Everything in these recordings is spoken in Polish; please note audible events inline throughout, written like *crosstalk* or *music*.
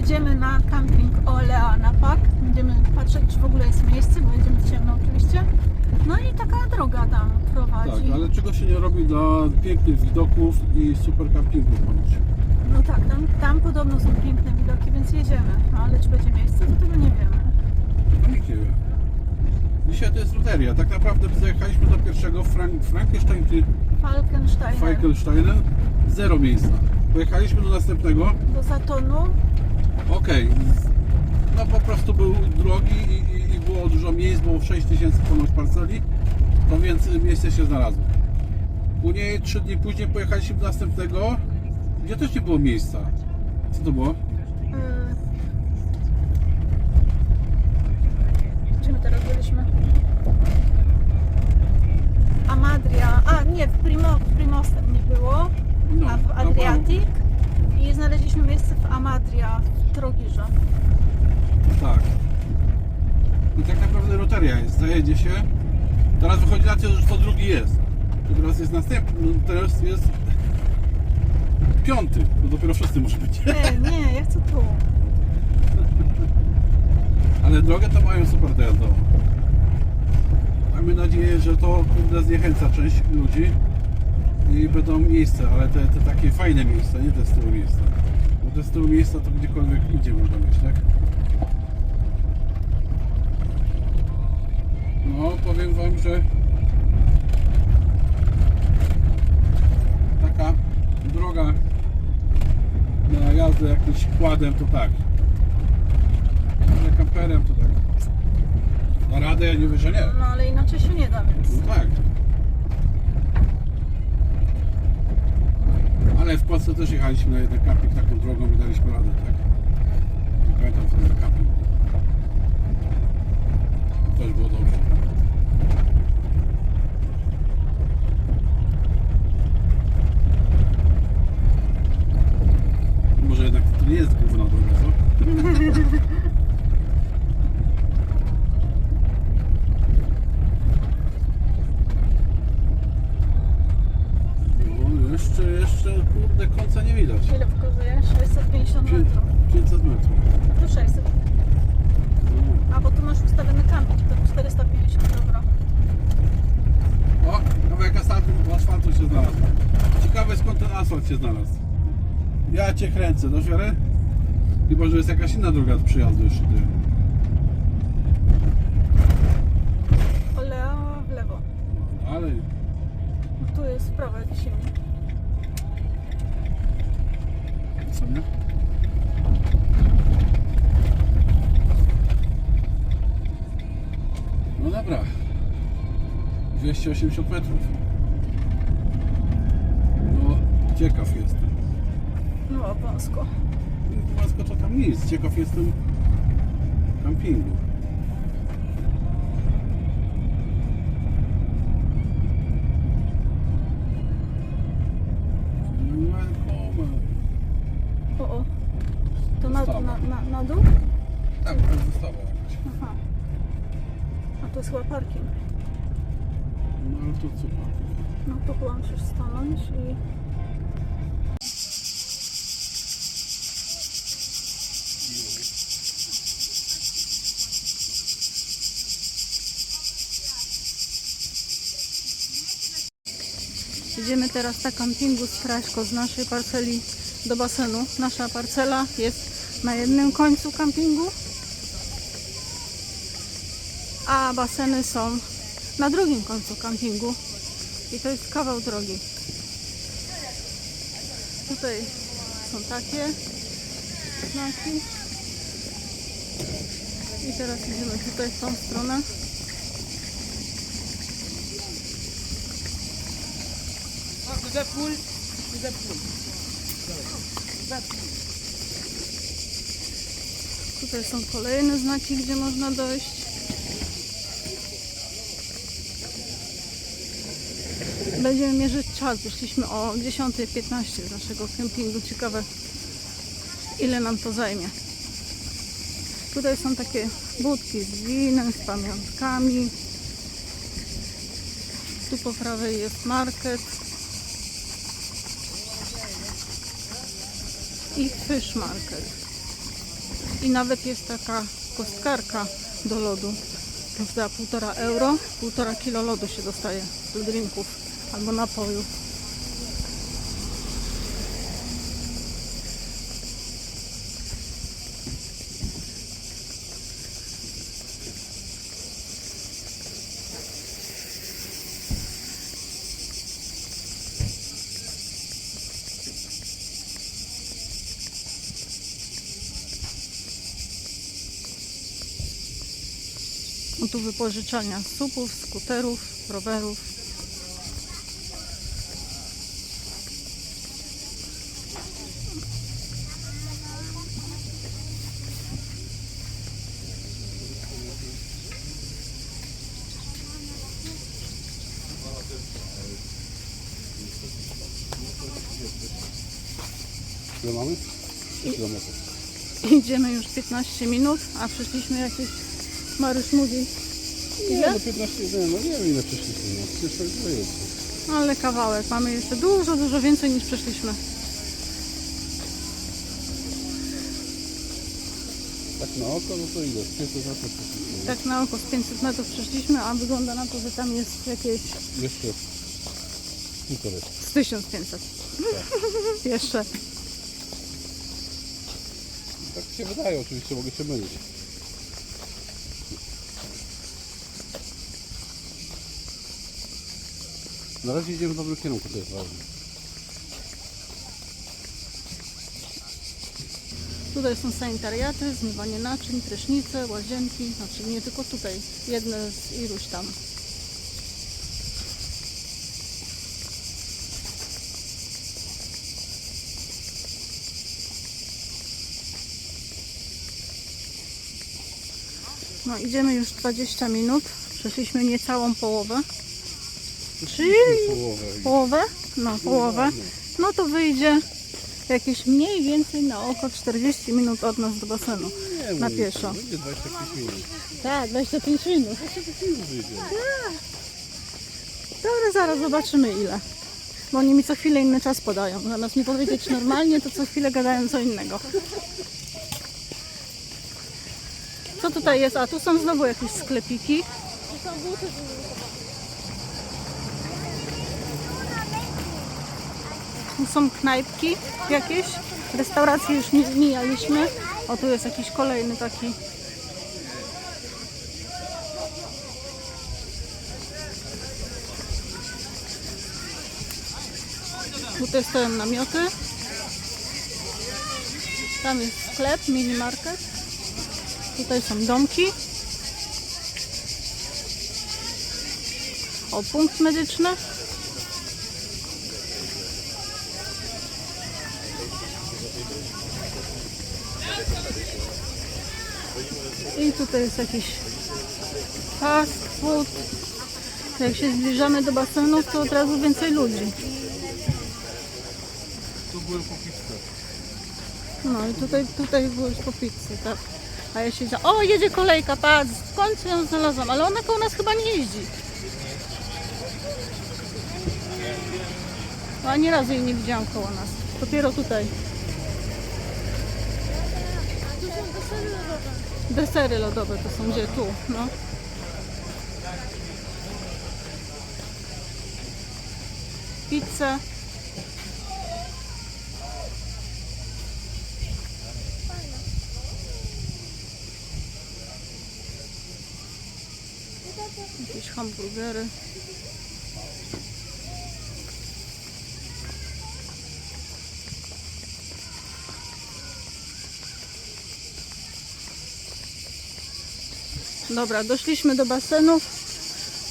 pojedziemy na camping Olea na Pak. Będziemy patrzeć, czy w ogóle jest miejsce, bo jedziemy w ciemno oczywiście. No i taka droga tam prowadzi. Tak, ale czego się nie robi dla pięknych widoków i super campingu ponoć. No tak, tam, tam podobno są piękne widoki, więc jedziemy. No, ale czy będzie miejsce, to tego nie wiemy. No nikt nie wie. Dzisiaj to jest loteria. Tak naprawdę zajechaliśmy do pierwszego Frank, Frankenstein czy Falkensteiner. Zero miejsca. Pojechaliśmy do następnego. Do Zatonu Okej. No po prostu był drogi i, i, było dużo miejsc, było 6 tysięcy ponoć parceli. To więc miejsce się znalazło. Później, 3 dni później pojechaliśmy do następnego, gdzie też nie było miejsca. Co to było? Yy... Gdzie my teraz byliśmy? Amadria. A nie, w, Primo, w Primostem nie było, No, a w Adriatic. I miejsce w Trogirze. Tak. I tak naprawdę loteria jest. Zajedzie się. Teraz wychodzi na to, że to drugi jest. To teraz jest następny. No, teraz jest piąty. To dopiero szósty może być. Nie, nie, ja chcę tu. *laughs* Ale drogę to mają super dojazdową. Mamy nadzieję, że to kurde zniechęca część ludzi i będą miejsca, ale te, te takie fajne miejsca, nie te z tyłu miejsca. Bo te z tyłu miejsca to gdziekolwiek idzie można mieć, tak? No, powiem Wam, że taka droga na jazdę jakimś kładem to tak. Ale kamperem to tak. Na radę ja nie mówię, że nie. No ale inaczej się nie da, więc. No tak. Ale w Polsce też jechaliśmy na jeden kamping taką drogą i daliśmy radę, tak? Nie pamiętam co kamping. To też było dobrze. Może jednak to nie jest główna droga, co? *laughs* No, jeszcze, kurde, końca nie widać. Ile pokazuje? 650 Pię- metrów. 500 metrów. Tu 600. No. A bo tu masz ustawiony camping, to 450, dobra. O, kawałek asfaltu, asfaltu się znalazł. Ciekawe skąd ten asfalt się znalazł. Ja cię kręcę, do wiary? Chyba, że jest jakaś inna droga do przyjazdu jeszcze ty. Oleo w lewo. No, ale No Tu jest w prawo jakiś silnik. Nie? No dobra. 280 metrów. No, ciekaw jestem. No, wąsko. Chyba skocza tam nic. Ciekaw jestem campingu. To jest chyba parking. No ale to co? No tu chyba musisz stanąć i... Idziemy teraz na kampingu z Kraśko z naszej parceli do basenu. Nasza parcela jest na jednym końcu kampingu, a baseny są na drugim końcu kampingu. I to jest kawał drogi. Tutaj są takie znaki. I teraz idziemy tutaj w tą stronę. Tutaj są kolejne znaki, gdzie można dojść. Będziemy mierzyć czas. Wyszliśmy o 10.15 z naszego kempingu. Ciekawe, ile nam to zajmie. Tutaj są takie budki z winem, z pamiątkami. Tu po prawej jest market. I fish market. I nawet jest taka kostkarka do lodu za półtora euro, półtora kilo lodu się dostaje do drinków albo napojów. No tu wypożyczalnia supów, skuterów, rowerów. Ile mamy? 3 kilometry. Idziemy już 15 minut, a przyszliśmy jakieś Maryś mówi. Nie, Ile? do 15, nie, no nie wiem ile przeszliśmy, no przecież tak jest. Ale kawałek. Mamy jeszcze dużo, dużo więcej niż przeszliśmy. Tak na oko, no to ile? 500 metrów przeszliśmy. Tak na oko z 500 metrów przeszliśmy, a wygląda na to, że tam jest jakieś Jeszcze półtorej. z 1500. *laughs* jeszcze. Się wydaje, oczywiście mogę się mylić. Na razie idziemy w dobrym kierunku, to jest ważne. Tutaj są sanitariaty, zmywanie naczyń, prysznice, łazienki. Znaczy nie tylko tutaj, jedne z iluś tam. No idziemy już 20 minut. Przeszliśmy niecałą połowę. Czyli Połowę. połowę? No, połowę. No to wyjdzie jakieś mniej więcej na oko 40 minut od nas do basenu. Na pieszo. Będzie 25 minut. Tak, 25 minut. 25 minut wyjdzie. Dobra, zaraz zobaczymy ile. Bo oni mi co chwilę inny czas podają. Zamiast mi powiedzieć normalnie, to co chwilę gadają co innego. Tutaj jest? A tu są znowu jakieś sklepiki. Tu są knajpki jakieś. Restauracje już mi- mijaliśmy. O, tu jest jakiś kolejny taki Tutaj stoją namioty. Tam jest sklep, mini market. Tutaj są domki. O, punkt medyczny. I tutaj jest jakiś fast food. Jak się zbliżamy do basenów, to od razu więcej ludzi. Tu byłem po pizzę. No i tutaj, tutaj byłeś po pizzy, tak. A ja siedziałam, o jedzie kolejka, patrz, końcu ją znalazłam, ale ona koło nas chyba nie jeździ. No, ani razu jej nie widziałam koło nas. Dopiero tutaj. Desery lodowe to są gdzie? Tu, no. Pizza. Jakieś hamburgery. Dobra, doszliśmy do basenów.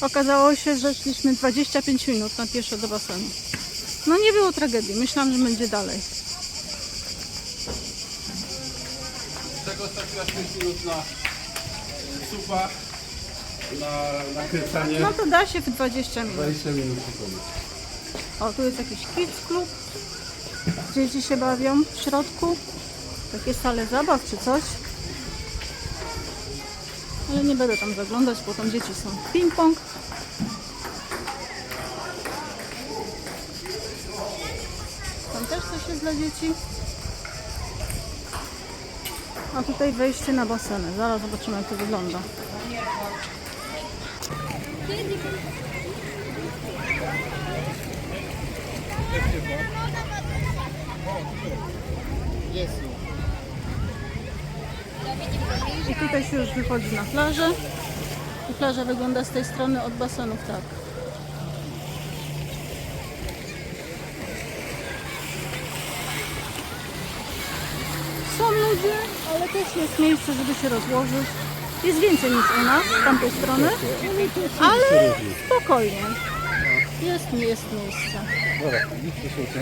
Okazało się, że szliśmy 25 minut na pieszo do basenu. No nie było tragedii, myślałam, że będzie dalej. Tego straciłaś 5 minut na supa, na nakręcanie. No to da się w 20 minut. 20 minut. O, tu jest jakiś kids club. Dzieci się bawią w środku. Takie sale zabaw czy coś. Ale nie będę tam zaglądać, bo tam dzieci są. Ping-pong. Tam też coś jest dla dzieci. A tutaj wejście na baseny. Zaraz zobaczymy jak to wygląda. I tutaj się już wychodzi na plażę. I plaża wygląda z tej strony od basenów tak. Są ludzie, ale też jest miejsce, żeby się rozłożyć. Jest więcej niż u nas, z tamtej strony, ale spokojnie. Jest, jest miejsce. Dobra, idźcie się.